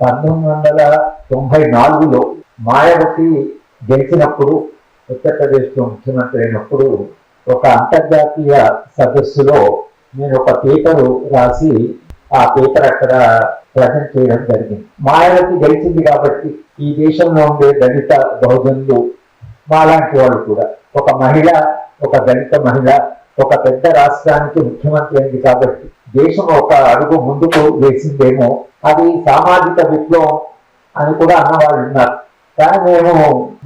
పంతొమ్మిది వందల తొంభై నాలుగులో మాయావతి గెలిచినప్పుడు ఉత్తరప్రదేశ్లో ముఖ్యమంత్రి అయినప్పుడు ఒక అంతర్జాతీయ సదస్సులో నేను ఒక పేపరు రాసి ఆ పేపర్ అక్కడ ప్రజెంట్ చేయడం జరిగింది. మాయావతి గెలిచింది కాబట్టి ఈ దేశంలో ఉండే దళిత బహుజనులు మాలాంటి వాళ్ళు కూడా ఒక మహిళ ఒక దళిత మహిళ ఒక పెద్ద రాష్ట్రానికి ముఖ్యమంత్రి అయింది కాబట్టి దేశం ఒక అడుగు ముందుకు వేసిందేమో అది సామాజిక విప్లవం అని కూడా అన్నవాళ్ళు ఉన్నారు కానీ మేము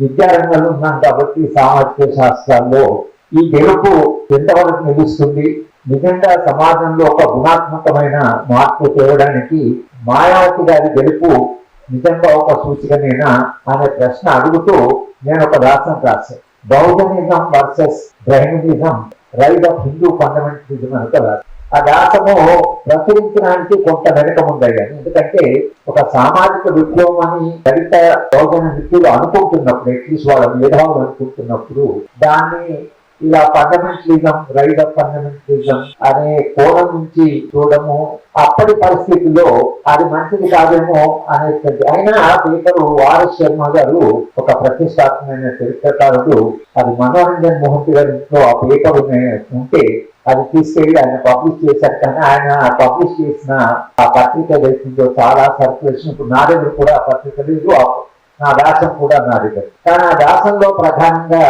విద్యారంగంలో ఉన్నాం కాబట్టి సామాజిక శాస్త్రాల్లో ఈ గెలుపు ఎంతవరకు నిలుస్తుంది? నిజంగా సమాజంలో ఒక గుణాత్మకమైన మార్పు తేవడానికి మాయావతి గారి గెలుపు నిజంగా ఒక సూచికనేనా అనే ప్రశ్న అడుగుతూ నేను ఒక వ్యాసం రాశాను. బౌద్ధనిజం versus Brahmanism right of Hindu fundamentalism అని ఒక ఆ దాసము ప్రచురించడానికి కొంత వెనక ఉందయ్యాను ఎందుకంటే ఒక సామాజిక విప్లవం అని దళిత బహుజన వ్యక్తులు అనుకుంటున్నప్పుడు అట్లీస్ట్ వాళ్ళ మేధావులు అనుకుంటున్నప్పుడు దాన్ని ఇలా ఫండమెంటలిజం రైట్ ఆఫ్ ఫండమెంటలిజం అనే కోణం నుంచి చూడము అప్పటి పరిస్థితుల్లో అది మంచిది కాదేమో అనేటువంటి అయినా పేపరు ఆర్ఎస్ శర్మ గారు ఒక ప్రతిష్టాత్మకమైన చరిత్రకారుడు. అది మనోరంజన్ మోహన్ గారి ఇంట్లో ఆ పేపర్ ఉంటే అది తీసుకెళ్ళి ఆయన పబ్లిష్ చేశారు కానీ ఆయన పబ్లిష్ చేసిన ఆ పత్రిక వేసిందో చాలా సర్క్యులేషన్ ఇప్పుడు నా దగ్గర కూడా ఆ పత్రిక లేదు ఆ- నా వ్యాసం కూడా నా దగ్గర కానీ ఆ వ్యాసంలో ప్రధానంగా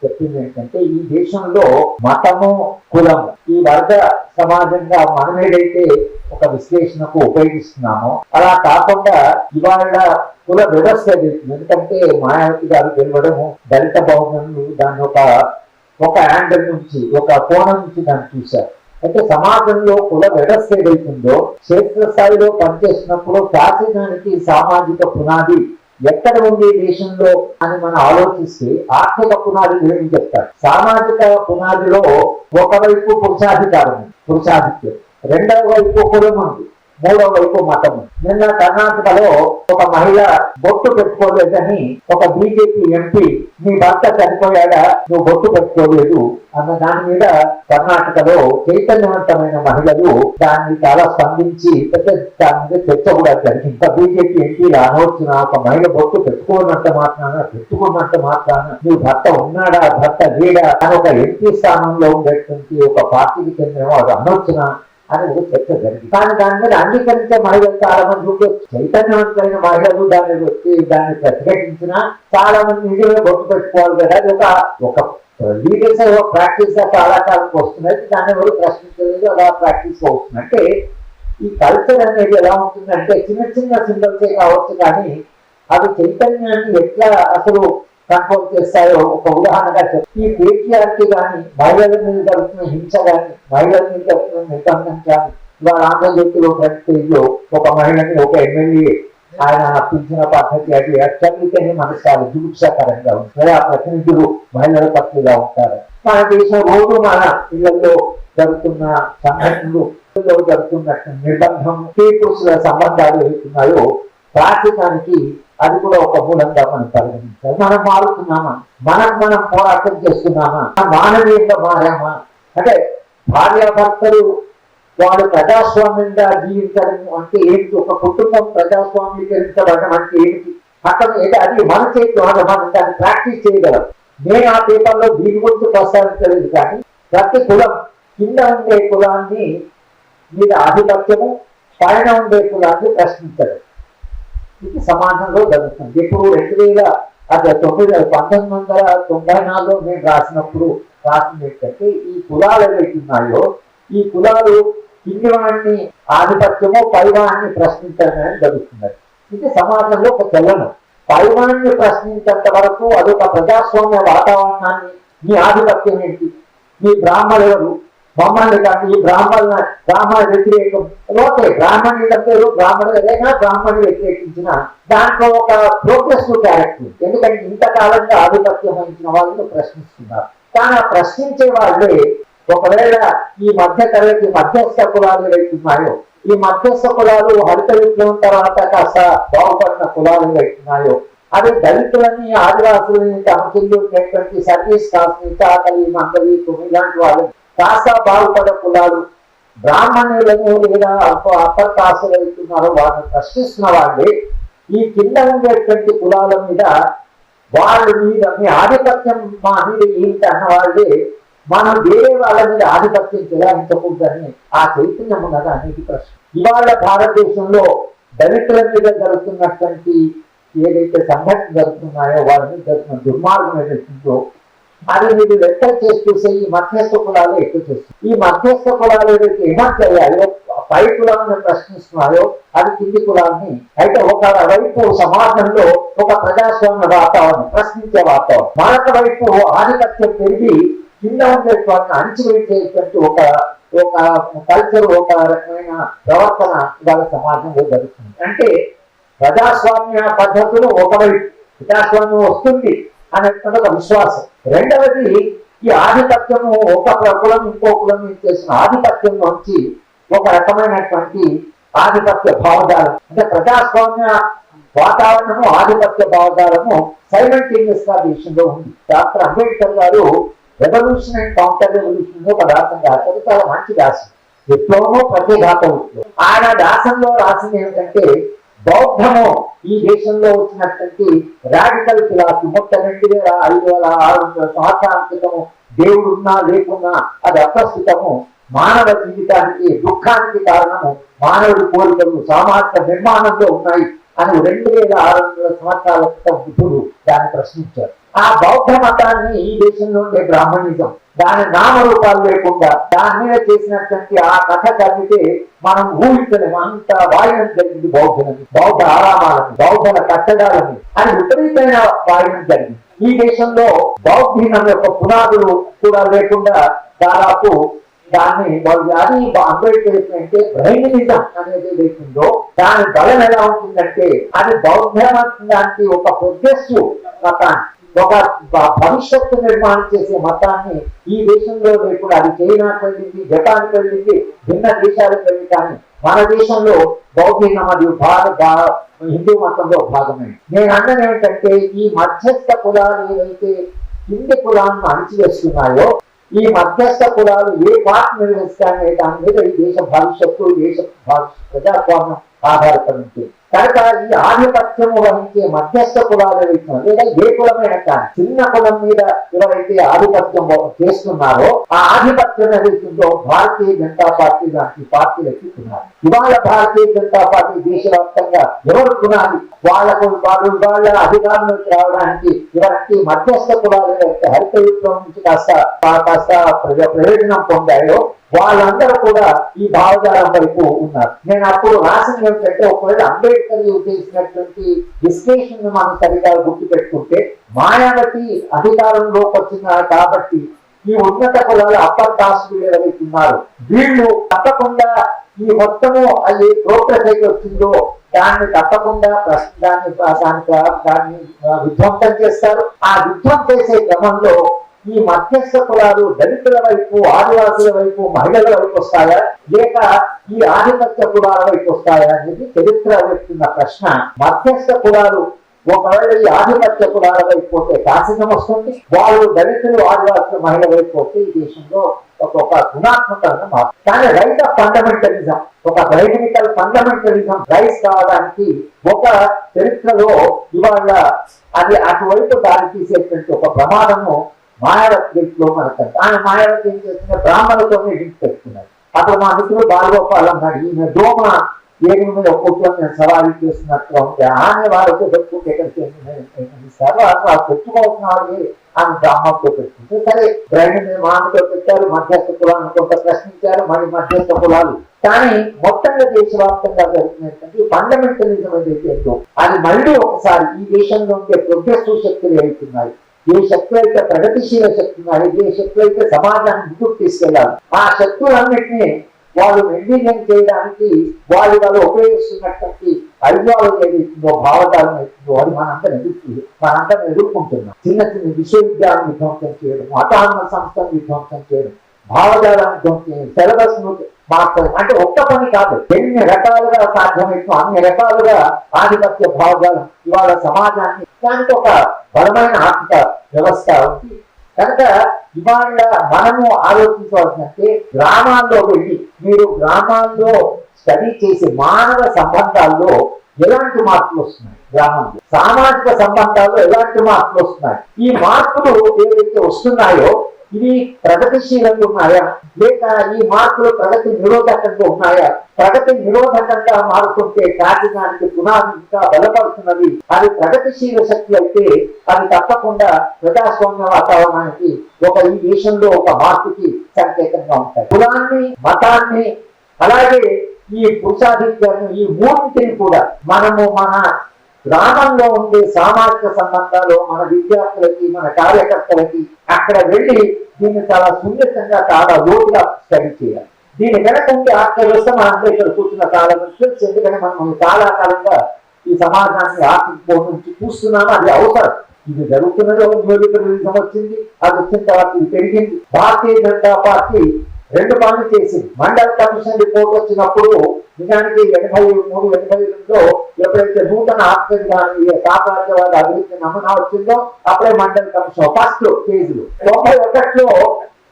చెప్పింది ఏంటంటే ఈ దేశంలో మతము కులము. ఈ వర్గ సమాజంగా మనం ఏదైతే ఒక విశ్లేషణకు ఉపయోగిస్తున్నామో అలా కాకుండా ఇవాళ కుల వ్యవస్థ ఎందుకంటే మాయావతి గారు గెలవడము దళిత బహుమనులు దాన్ని ఒక ఒక యాంగిల్ నుంచి ఒక కోణం నుంచి దాన్ని చూశారు. అయితే సమాజంలో కుల వ్యవస్థ ఏదైతుందో క్షేత్రస్థాయిలో పనిచేసినప్పుడు ఫ్యాసిజానికి సామాజిక పునాది ఎక్కడ ఉంది దేశంలో అని మనం ఆలోచిస్తే ఆర్థిక పునాది ఏమి చెప్తారు. సామాజిక పునాదిలో ఒకవైపు పురుషాధికారం పురుషాధిక్యం. రెండవ వైపు కులం ఉంది. మూడో వైపు మతం. నిన్న కర్ణాటకలో ఒక మహిళ బొట్టు పెట్టుకోలేదని ఒక బీజేపీ ఎంపీ నీ భర్త చనిపోయాడా? నువ్వు బొట్టు పెట్టుకోలేదు. అన్న దాని మీద కర్ణాటకలో చైతన్యవంతమైన మహిళలు దాన్ని చాలా స్పందించి పెద్ద దాని మీద చర్చ కూడా జరిగింది. ఇంకా బీజేపీ ఎంపీ అనవచ్చున ఒక మహిళ బొట్టు పెట్టుకోనంత మాత్రాన పెట్టుకున్నంత మాత్రాన నీ భర్త ఉన్నాడా? భర్త లేడా? అని ఒక ఎంపీ స్థానంలో ఉండేటువంటి ఒక పార్టీకి చెందిన వాడు అనవచ్చున అనేది చర్చ జరిగింది. కానీ దాని మీద అంగీకరించే మహిళలు చాలా మంది ఉంటే చైతన్యవంతమైన మహిళలు దాన్ని వచ్చి దాన్ని ప్రతిఘటించిన చాలా మంది నిజమే బొట్టు పెట్టుకోవాలి కదా. అది ఒక ఒక లీడర్స్ ప్రాక్టీస్ చాలా కాలం వస్తున్నది దాన్ని ఎవరు ప్రశ్నించలేదు. అలా ప్రాక్టీస్ వస్తుంది అంటే ఈ కల్చర్ అనేది ఎలా ఉంటుందంటే చిన్న చిన్న సింబల్సే కావచ్చు కానీ అవి చైతన్యాన్ని ఎట్లా అసలు కంట్రోల్ చేస్తాయో ఒక ఉదాహరణగా చెప్తాను ఈ పేట్రియార్కి కానీ మహిళల మీద జరుగుతున్న హింస కానీ మహిళల మీద జరుగుతున్న నిర్బంధం కానీ ఇవాళ ఆంధ్రజ్యోతిలో ప్రతిలో ఒక మహిళని ఒక ఎమ్మెల్యే ఆయన పిలిచిన పద్ధతి అది అత్యంతనే మనకు చాలా జుగుప్సాకరంగా ఉంటుంది ఆ ప్రతినిధులు మహిళల పట్లుగా ఉంటారు. మన దేశం రోజు మన ఇళ్ళలో జరుగుతున్న సంఘటనలు జరుగుతున్న నిర్బంధం స్త్రీ పురుషుల సంబంధాలు ఏవైతున్నాయో రాజ్యానికి అది కూడా ఒక మూలంగా మనం పరిగణించాలి మనం మారుతున్నామా? మనకు మనం పోరాటం చేస్తున్నామా? మానవీయంగా మారామా? అంటే భార్యాభర్తలు వాళ్ళు ప్రజాస్వామ్యంగా జీవించడం అంటే ఏంటి ఒక కుటుంబం ప్రజాస్వామ్యీకరించబడడం అంటే ఏంటి అక్కడ అది మన చేతిలో మనం దాన్ని ప్రాక్టీస్ చేయగలం. నేను ఆ పేపర్లో దీని గురించి ప్రస్తావించలేదు కానీ ప్రతి కులం కింద ఉండే కులాన్ని మీద ఆధిపత్యము పైన ఉండే కులాన్ని ప్రశ్నించడం. ఇది సమాజంలో జరుగుతుంది. ఇప్పుడు రెండు వేల అది తొమ్మిది పంతొమ్మిది వందల తొంభై నాలుగులో నేను రాసినప్పుడు రాసింది ఏంటంటే ఈ కులాలు ఏవైతున్నాయో ఈ కులాలు కింది వాడిని ఆధిపత్యము పైవాణ్ణి ప్రశ్నించడం జరుగుతున్నది. ఇది సమాజంలో ఒక చలనం. పైవాణ్ణి ప్రశ్నించేంత వరకు అదొక ప్రజాస్వామ్య వాతావరణాన్ని మీ ఆధిపత్యం ఏంటి? మీ బ్రాహ్మణులు ఎవరు కానీ ఈ బ్రాహ్మణ బ్రాహ్మణ వ్యతిరేకం. ఓకే బ్రాహ్మణుల పేరు బ్రాహ్మణులు బ్రాహ్మణులు వ్యతిరేకించిన దాంట్లో ఒక ప్రోగ్రెసివ్ క్యారెక్టర్ ఎందుకంటే ఇంతకాలంగా ఆధిపత్యం వహించిన వాళ్ళు ప్రశ్నిస్తున్నారు. కానీ ఆ ప్రశ్నించే వాళ్ళే ఒకవేళ ఈ మధ్య తరగతి మధ్యస్థ కులాలు వెళ్తున్నాయో ఈ మధ్యస్థ కులాలు హరిత విప్లవం తర్వాత కాస్త బాగుపడిన కులాలు వెళ్తున్నాయో అదే దళితులని ఆదివాసులని తమ ఉండేటువంటి సర్వీస్ కాస్ట్ ఆకలి మందలి ఇలాంటి వాళ్ళు కాస్త బాగుపడే కులాలు బ్రాహ్మణులను లేదా అప్ప- అప్పర్ కాసులు అవుతున్నారో వాళ్ళని ప్రశ్నిస్తున్న వాళ్ళే ఈ కింద ఉండేటువంటి కులాల మీద వాళ్ళ మీద మీ ఆధిపత్యం మా మీద ఏంటి అన్న వాళ్ళే మనం వేరే వాళ్ళ మీద ఆధిపత్యం చెలాయించకూడదని ఆ చైతన్యం ఉన్నది అనేది ప్రశ్న. ఇవాళ భారతదేశంలో దళితుల మీద జరుగుతున్నటువంటి ఏదైతే సంఘటన జరుగుతున్నాయో వాళ్ళ మీద జరుగుతున్న దుర్మార్గం అది మీరు లెక్క చేసి చూసే ఈ మధ్యస్థ కులాలు ఎక్కువ చేస్తుంది. ఈ మధ్యస్థ కులాలు ఏదైతే ఎమర్జ్ అయ్యాయో పై కులాలను ప్రశ్నిస్తున్నాయో అది కింది కులాన్ని అయితే ఒక వైపు సమాజంలో ఒక ప్రజాస్వామ్య వాతావరణం ప్రశ్నించే వాతావరణం. మరొక వైపు ఆధిపత్యం పెరిగి కింద ఉండేటువంటి అణిచివేసేటువంటి ఒక ఒక కల్చర్ ఒక రకమైన ప్రవర్తన ఇవాళ సమాజంలో జరుగుతుంది. అంటే ప్రజాస్వామ్య పద్ధతులు ఒకవైపు ప్రజాస్వామ్యం వస్తుంది. అనేటువంటి ఒక విశ్వాసం. రెండవది ఈ ఆధిపత్యము ఒక కులం ఇంకో కులం చేసిన ఆధిపత్యం నుంచి ఒక రకమైనటువంటి ఆధిపత్య భావజాలం. అంటే ప్రజాస్వామ్య వాతావరణము ఆధిపత్య భావజాలము సైలెంటేనియస్గా దేశంలో ఉంది. డాక్టర్ అంబేద్కర్ గారు రెవల్యూషన్ అండ్ కౌంటర్ రెవల్యూషన్ ఒక దాసం రాశారు. చాలా మంచి దాసం. విప్లవము ప్రతిఘాత విప్లవం ఆయన దాసంలో రాసింది ఏమిటంటే బౌద్ధము ఈ దేశంలో వచ్చినటువంటి రాడికల్ ఫిలాసఫీ మొత్తం రెండు వేల ఐదు వేల ఆరు వందల సంవత్సరాల క్రితము దేవుడున్నా లేకున్నా అది అప్రస్తుతము. మానవ జీవితానికి దుఃఖానికి కారణము మానవుడి కోరికలు సామాజిక నిర్మాణంలో ఉన్నాయి అని రెండు వేల ఆరు వందల సంవత్సరాల క్రితం బుద్ధుడు దాన్ని ప్రశ్నించారు ఆ బౌద్ధ మతాన్ని ఈ దేశంలో ఉండే బ్రాహ్మణిజం. దాని నామరూపాలు లేకుండా దాని మీద చేసినటువంటి ఆ కథ కలిగితే మనం ఊహించలేము. అంత వాయనం జరిగింది బౌద్ధులని బౌద్ధ ఆరామాలని బౌద్ధల కట్టడాలని అని విపరీతమైన వాయనం జరిగింది. ఈ దేశంలో బౌద్ధిజం యొక్క పునాదులు కూడా లేకుండా దాదాపు దాన్ని వాళ్ళు అది అంబేద్కర్ అంటే బ్రహ్మనిజం అనేది లేకుందో దాని బలం ఎలా ఉంటుందంటే అది బౌద్ధ మతానికి ఒక ప్రొగ్రెసివ్ మతానికి ఒక భవిష్యత్తు నిర్మాణం చేసే మతాన్ని ఈ దేశంలో ఇప్పుడు అది చైనాకి వెళ్ళింది జపాన్కి వెళ్ళింది భిన్న దేశాలకు వెళ్ళి కానీ మన దేశంలో బౌద్ధ మరియు భారత హిందూ మతంలో భాగమే. నేను అన్నది ఏమిటంటే ఈ మధ్యస్థ కులాలు ఏవైతే కింది కులాలను అణిచివేస్తున్నాయో ఈ మధ్యస్థ కులాలు ఏ పార్టీ నిర్వహిస్తాయనే దాని మీద ఈ దేశ భవిష్యత్తు దేశ భవిష్యత్ ప్రజాస్వామ్యం ఆధారపడి ఉంటుంది. కనుక ఈ ఆధిపత్యము వహించే మధ్యస్థ కులాలు ఏవైతే లేదా ఏ కులమైన కానీ చిన్న కులం మీద ఎవరైతే ఆధిపత్యం చేస్తున్నారో ఆ ఆధిపత్యం ఏదైతుందో భారతీయ జనతా పార్టీ లాంటి పార్టీలకి ఎక్కుతున్నారు ఇవాళ భారతీయ జనతా పార్టీ దేశవ్యాప్తంగా ఎవరు కునాలి వాళ్ళకు వాళ్ళు వాళ్ళ అధికారంలోకి రావడానికి ఇలాంటి మధ్యస్థ కులాల యొక్క హరిత విప్లవం నుంచి కాస్త కాస్త ప్రజా ప్రయోజనం పొందాయో వాళ్ళందరూ కూడా ఈ భావజాలం వైపు ఉన్నారు. నేను అప్పుడు రాసింది ఏమిటంటే ఒకవేళ అంబేద్కర్ చేసినటువంటి విశ్లేషణను మనం సరిగా గుర్తు పెట్టుకుంటే మాయావతి అధికారంలోకి వచ్చినారు కాబట్టి ఈ ఉన్నత కులాలు అప్పర్ కాస్ట్ ఏవైతే ఉన్నారు వీళ్ళు తప్పకుండా ఈ మొత్తము అది ప్రోగ్రెస్ అయితే వచ్చిందో దాన్ని తప్పకుండా ప్రశ్న దాన్ని దాన్ని విధ్వంసం చేస్తారు. ఆ విధ్వంసం చేసే క్రమంలో ఈ మధ్యస్థ కులాలు దళితుల వైపు ఆదివాసుల వైపు మహిళల వైపు వస్తాయా? లేక ఈ ఆధిపత్య కులాల వైపు వస్తాయా అనేది చరిత్ర వ్యక్తున్న ప్రశ్న మధ్యస్థ కులాలు ఒకవేళ ఈ ఆధిపత్య కులాల వైపు పోతే శాసనం వస్తుంది వాళ్ళు దళితులు ఆదివాసులు మహిళల వైపు పోతే ఈ దేశంలో ఒక ఒక గుణాత్మకంగా మారుతుంది. కానీ రైట్ ఆఫ్ ఫండమెంటలిజం ఒక బయోటెక్నికల్ ఫండమెంటలిజం రైస్ కావడానికి ఒక చరిత్రలో ఇవాళ అది అటువైపు దారి తీసేటువంటి ఒక ప్రమాదము మాయావతి లో మనకు ఆయన మాయావతి ఏం చేస్తున్న బ్రాహ్మణులతో ఇంటికి పెట్టుకున్నారు అప్పుడు మా మిత్రుడు బాలగోపాల్ అన్నాడు ఈమె దోమ ఏడు మీద ఒక్కొక్కరు నేను సవారీ చేస్తున్నట్టుగా ఉంటే ఆమె వాళ్ళతో పెట్టుకుంటే ఎక్కడికి ఇస్తారు అసలు పెట్టుకోవాల్సిన ఆమె బ్రాహ్మణతో పెట్టుకుంటే సరే బ్రైన్ మామతో పెట్టారు మధ్యస్థ కులాలను కొంత ప్రశ్నించారు మరి మధ్యస్థ కులాలు. కానీ మొత్తంగా దేశవ్యాప్తంగా జరుగుతున్నటువంటి ఫండమెంటలిజం ఏదైతే ఉందో అది మళ్ళీ ఒకసారి ఈ దేశంలో ఉండే ప్రొగ్రెసివ్ శక్తులు అవుతున్నాయి ఏ శక్తులు అయితే ప్రగతిశీల శక్తి ఉన్నాయి ఏ శక్తులు అయితే సమాజాన్ని ముందుకు తీసుకెళ్ళాలి ఆ శక్తులన్నింటినీ వాళ్ళు నిర్వీర్యం చేయడానికి వాళ్ళు వాళ్ళు ఉపయోగిస్తున్నటువంటి ఐడియాలజీ ఏదైతుందో భావజాలం అవుతుందో అది మనందరం ఎదుర్కొంది మనందరం ఎదుర్కొంటున్నాం. చిన్న చిన్న విశ్వవిద్యాలయం విధ్వంసం చేయడం అటానమస్ సంస్థను విధ్వంసం చేయడం భావజాలాన్ని ధ్వంసం సిలబస్ను మార్చడం అంటే ఒక్క పని కాదు ఎన్ని రకాలుగా సాధ్యమైతే అన్ని రకాలుగా ఆధిపత్య భావజాలం ఇవాళ సమాజాన్ని దానికి ఒక బలమైన ఆర్థిక వ్యవస్థ ఉంది. కనుక ఇవాళ మనము ఆలోచించవలసినట్టే గ్రామాల్లో వెళ్ళి మీరు గ్రామాల్లో స్టడీ చేసే మానవ సంబంధాల్లో ఎలాంటి మార్పులు వస్తున్నాయి గ్రామంలో? సామాజిక సంబంధాల్లో ఎలాంటి మార్పులు వస్తున్నాయి? ఈ మార్పులు ఏవైతే వస్తున్నాయో ఇవి ప్రగతిశీలంగా ఉన్నాయా? లేక ఈ మార్పులు ప్రగతి నిరోధకంగా ఉన్నాయా? ప్రగతి నిరోధకంగా మారుతుంటే కాకినానికి పునాది ఇంకా బలపడుతున్నది. అది ప్రగతిశీల శక్తి అయితే అది తప్పకుండా ప్రజాస్వామ్య వాతావరణానికి ఒక ఈ దేశంలో ఒక మార్పుకి సంకేతంగా ఉంటాయి. కులాన్ని మతాన్ని అలాగే ఈ పురుషాధిక్యాన్ని ఈ మూడింటిని కూడా మనము మన గ్రామంలో ఉండే సామాజిక సంబంధాలు మన విద్యార్థులకి మన కార్యకర్తలకి అక్కడ వెళ్ళి దీన్ని చాలా సున్నితంగా చాలా లోతుగా స్టడీ చేయాలి. దీని వెనక ఉండే ఆర్థిక వ్యవస్థ మన అందరికీ ఇక్కడ కూర్చున్న కాలం తెలుసు ఎందుకంటే మనం చాలా కాలంగా ఈ సమాజాన్ని ఆర్థిక కోణం నుంచి చూస్తున్నాము. అది అవసరం. ఇది జరుగుతున్నది ఒక నియోజకవర్గం వచ్చింది. అది వచ్చిన తర్వాత ఇది పెరిగింది. భారతీయ జనతా పార్టీ రెండు పనులు చేసింది మండల కమిషన్ రిపోర్ట్ వచ్చినప్పుడు నిజానికి ఎనభై మూడు ఎనభై రెండులో ఎప్పుడైతే నూతన ఆత్మీయ సామ్రాజ్యవాద అభివృద్ధి నమూనా వచ్చిందో అప్పుడే మండల కమిషన్ ఫస్ట్ ఫేజ్లు తొంభై ఒకటిలో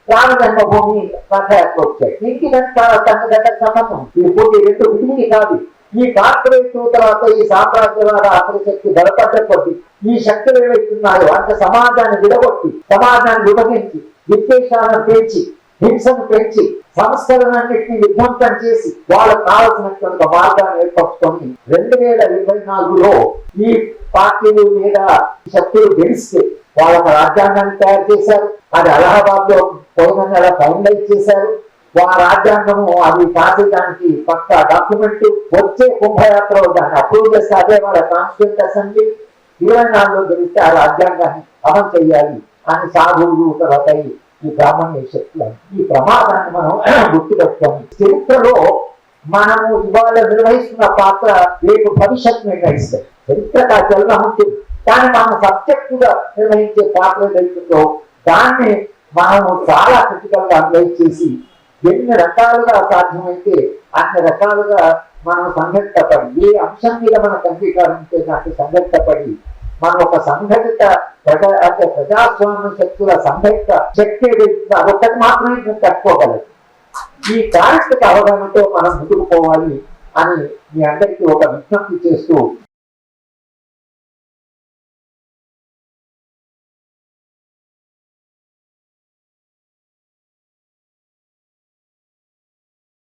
రామ జన్మభూమి రథయాత్ర వచ్చాయి. దీనికి దానికి తన దగ్గర సంబంధం ఈ పూర్తి రెండు విడివి కాదు. ఈ కార్పొరేట్ తర్వాత ఈ సామ్రాజ్యవాద ఆఖరి శక్తి బలపడ్డ కొద్ది ఈ శక్తులు ఏవైతున్నాయో అంటే సమాజాన్ని విడగొట్టి సమాజాన్ని విభజించి విద్వేషాలను పెంచి హింసను పెంచి సంస్కరణన్నింటినీ విధ్వంసం చేసి వాళ్ళకు కావలసినటువంటి మార్గాన్ని ఏర్పరచుకొని రెండు వేల ఇరవై నాలుగులో ఈ పార్టీలు మీద శక్తులు గెలిస్తే వాళ్ళ రాజ్యాంగాన్ని తయారు చేశారు. అది అలహాబాద్లో పోయిన నెల ఫైనలైజ్ చేశారు. ఆ రాజ్యాంగము అది కాసేదానికి పక్క డాక్యుమెంట్ వచ్చే కుంభయాత్రలో దాన్ని అప్రూవ్ చేస్తే అదే వాళ్ళ కాన్స్టిట్యూంట్ అసెంబ్లీ. ఇరవై నాలుగులో గెలిస్తే ఆ రాజ్యాంగాన్ని అమలు చేయాలి అని సాధువులు తర్వాత ఈ- బ్రాహ్మణ్య శక్తులు ఈ ప్రమాదాన్ని మనం గుర్తుపెట్టుకోండి చరిత్రలో మనము ఇవాళ నిర్వహిస్తున్న పాత్ర రేపు భవిష్యత్ నిర్ణయిస్తాయి చరిత్ర కాచల్లా ఉంటుంది. కానీ మనం సబ్జెక్టుగా నిర్వహించే పాత్ర ఏదైతుందో దాన్ని మనము చాలా క్రిటికల్గా అనలైజ్ చేసి ఎన్ని రకాలుగా సాధ్యమైతే అన్ని రకాలుగా మనం సంఘటితపడి ఏ అంశం మీద మనకు అంగీకారం ఉంటే దానికి సంఘటితపడి మన ఒక సంఘటిత ప్రజా అంటే ప్రజాస్వామ్య శక్తుల సంఘటిత శక్తి ఒక్కటి మాత్రమే మేము తట్టుకోగలదు ఈ కార్యక్రమ అవగాహనతో మనం ముందుకు పోవాలి అని మీ అందరికీ ఒక విజ్ఞప్తి చేస్తూ